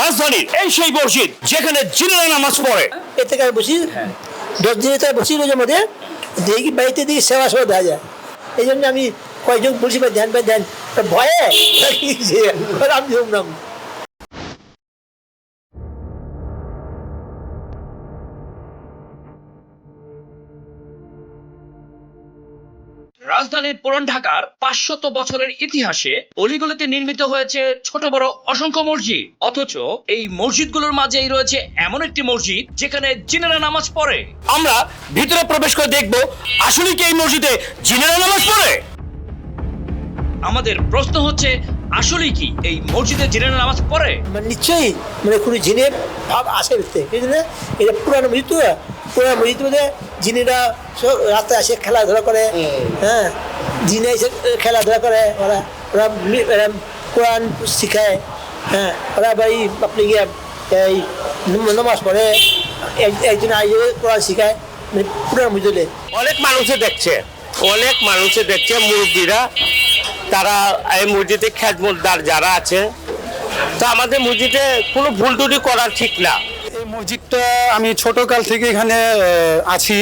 রাজধানীর এই সেই মসজিদ যেখানে জিনেরা নামাজ পড়ে। এ থেকে আর বসি দশ দিনে তার বসি রোজের মধ্যে। দেখি বাড়িতে দেখি সেবা সেবা দেওয়া যায়। এই জন্য আমি কয়েকজন বলছি ভাই ধ্যান ভাই ধ্যান। ভয়ে আমি রাম। রাজধানীর পুরান ঢাকার পাঁচশত বছরের ইতিহাসে অলিগলিতে নির্মিত হয়েছে ছোট বড় অসংখ্য মসজিদ। অথচ এই মসজিদগুলোর মাঝেই রয়েছে এমন একটি মসজিদ যেখানে জিনেরা নামাজ পড়ে। আমরা ভিতরে প্রবেশ করে দেখব আসলে কি এই মসজিদে জিনেরা নামাজ পড়ে? আমাদের প্রশ্ন হচ্ছে আসলে কি এই মসজিদে জিনেরা নামাজ পড়ে? মানে নিশ্চয়ই মানে কোনো জিনের ভাব আসে ভিতরে এটা পুরানো মসজিদ পুরানো মসজিদ জিনেরা সব রাতে আসে খেলাধুলা করে। হ্যাঁ জিনে এসে খেলাধুলা করে ওরা ওরা কোরআন শিখায়। হ্যাঁ ওরা ভাই আপনি গিয়ে এই নম- নামাজ পড়ে। এক- একজন আইয়ে কোরআন শিখায় মানে পুরানো মসজিদে অনেক মানুষে দেখছে অনেক মানুষে দেখছে মুরব্বীরা। তারা এই মসজিদে খ্যাতমতদার যারা আছে। তা আমাদের মসজিদে কোনো ভুল টুটি করা ঠিক না। মসজিদটা আমি ছোটকাল থেকে এখানে আছি।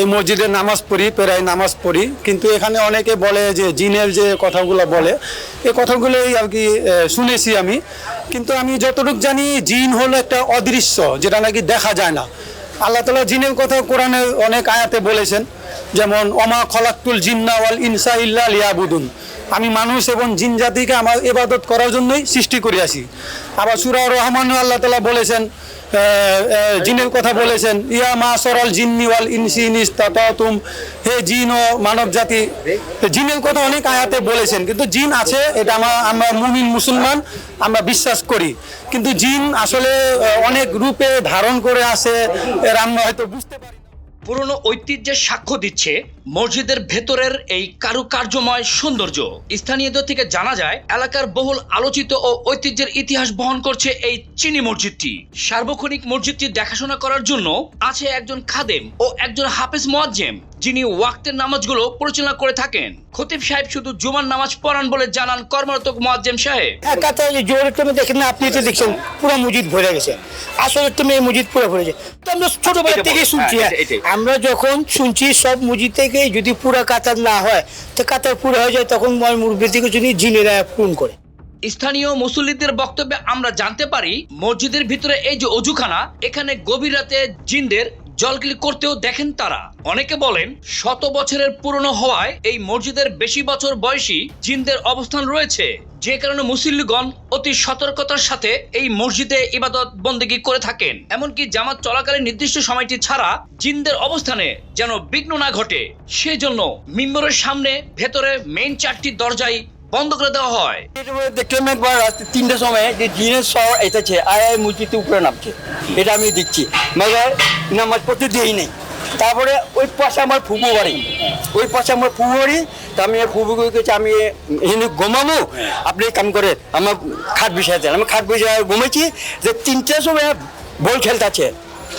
এই মসজিদে নামাজ পড়ি, প্রায় নামাজ পড়ি। কিন্তু এখানে অনেকে বলে যে জিনের যে কথাগুলো বলে এই কথাগুলোই আর কি শুনেছি আমি। কিন্তু আমি যতটুকু জানি, জিন হলো একটা অদৃশ্য, যেটা নাকি দেখা যায় না। আল্লাহ তালা জিনের কথা কোরআনে অনেক আয়াতে বলেছেন, যেমন অমা খলাক্তুল জিন্না ওয়াল ইনসা ইল্লা লিয়াবুদুন। আমি মানুষ এবং জিন জাতিকে আমার এবাদত করার জন্যই সৃষ্টি করে আসি। আবার সুরা রহমান আল্লাহ তালা বলেছেন জিনের কথা বলেছেন। ইয়া মা সরল জিন্নি ওয়াল ইনসি ইনিস তুম হে জিন ও মানব জাতি, জিনের কথা অনেক আয়াতে বলেছেন, কিন্তু জিন আছে, এটা আমার, আমরা মুমিন মুসলমান, আমরা বিশ্বাস করি। কিন্তু জিন আসলে অনেক রূপে ধারণ করে আসে, এর আমরা হয়তো বুঝতে পারি। পুরনো ঐতিহ্যের সাক্ষ্য দিচ্ছে মসজিদের ভেতরের এই কারুকার্যময় সৌন্দর্য। স্থানীয়দের থেকে জানা যায় এলাকার বহুল আলোচিত ও ঐতিহ্যের ইতিহাস বহন করছে এই চিনি মসজিদটি। সার্বক্ষণিক মসজিদটি দেখাশোনা করার জন্য আছে একজন খাদেম ও একজন হাফেজ মোয়াজ্জেম যিনি ওয়াক্তের নামাজগুলো পরিচালনা করে থাকেন। খতিব সাহেব শুধু জুমার নামাজ পড়ান বলে জানান কর্মরত মোয়াজ্জেম সাহেব। তুমি দেখেন না আপনি তো দেখছেন পুরো মসজিদ ভরে গেছে। আসলে তুমি এই মসজিদ পুরো ভরে গেছে। আমরা ছোটবেলা থেকে শুনছি হ্যাঁ, হ্যাঁ। আমরা যখন শুনছি সব মসজিদ থেকে যদি পুরা কাতার না হয়, তো কাতার পুরো হয়ে যায়, তখন মুরব্বী থেকে যদি জিনেরা পূরণ করে। স্থানীয় মুসল্লিদের বক্তব্যে আমরা জানতে পারি, মসজিদের ভিতরে এই যে অজুখানা, এখানে গভীর রাতে জিনদের জলকিলি করতেও দেখেন তারা। অনেকে বলেন, শত বছরের পুরনো হওয়ায় এই মসজিদের বেশি বছর বয়সী জিনদের অবস্থান রয়েছে। যে কারণে মুসল্লিগণ অতি সতর্কতার সাথে এই মসজিদে ইবাদত বন্দেগী করে থাকেন। এমনকি জামাত চলাকালীন নির্দিষ্ট সময়টি ছাড়া জিনদের অবস্থানে যেন বিঘ্ন না ঘটে, সেজন্য মিম্বরের সামনে ভেতরে মেইন চারটি দরজাই বন্ধ করে দেওয়া হয়। দেখলাম একবার তিনটের সময় যে জিনের শহর এসেছে, আয় মসজিদে উপরে নামছে। এটা আমি দেখছি। মাগার নামাজ পড়তে দিই নেই। তারপরে ওই পাশে আমার ফুপু বাড়ি ওই পাশে আমার ফুপু বাড়ি আমি ফুপুকে গেছি আমি এখানে ঘুমাবো আপনি কাম করে আমার খাট দেন। আমি খাট বিছায় ঘুমেছি যে তিনটের সময় বল খেলতেছে।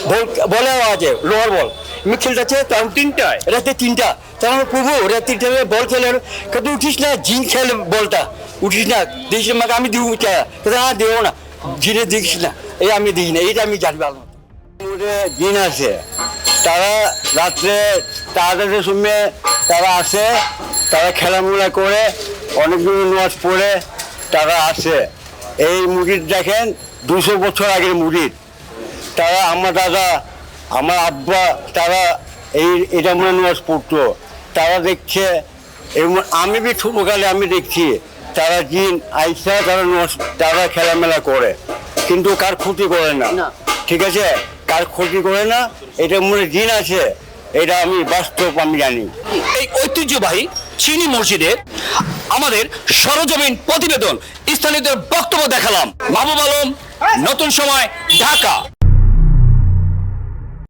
বল বলে আছে লোহার বল। আমি খেলতেছে তখন তিনটায় রাতে তিনটা। তখন প্রভু রাতে তিনটা বল খেলে কিন্তু উঠিস না জিন খেলে বলটা। উঠিস না দিস আমাকে আমি দিব না দেবো না। জিনে দিস না এই আমি দিই না এইটা আমি জানি ভালো জিন আছে। তারা রাত্রে তাড়াতাড়ি সময় তারা আসে তারা খেলাধুলা করে অনেকগুলো নামাজ পড়ে তারা আসে। এই মুড়ির দেখেন দুশো বছর আগের মুড়ির তারা আমার দাদা আমার আব্বা তারা এই এটা মনে নামাজ পড়তো। তারা দেখছে এবং আমি বি ছোটকালে আমি দেখছি তারা জিন আইসা তারা তারা খেলামেলা করে। কিন্তু কার ক্ষতি করে না। ঠিক আছে? কার ক্ষতি করে না? এটা মনে জিন আছে। এটা আমি বাস্তব, আমি জানি। এই ঐতিহ্যবাহী চিনি মসজিদের আমাদের সরজমিন প্রতিবেদন স্থানীয়দের বক্তব্য দেখালাম। মাহবুব আলম, নতুন সময়, ঢাকা।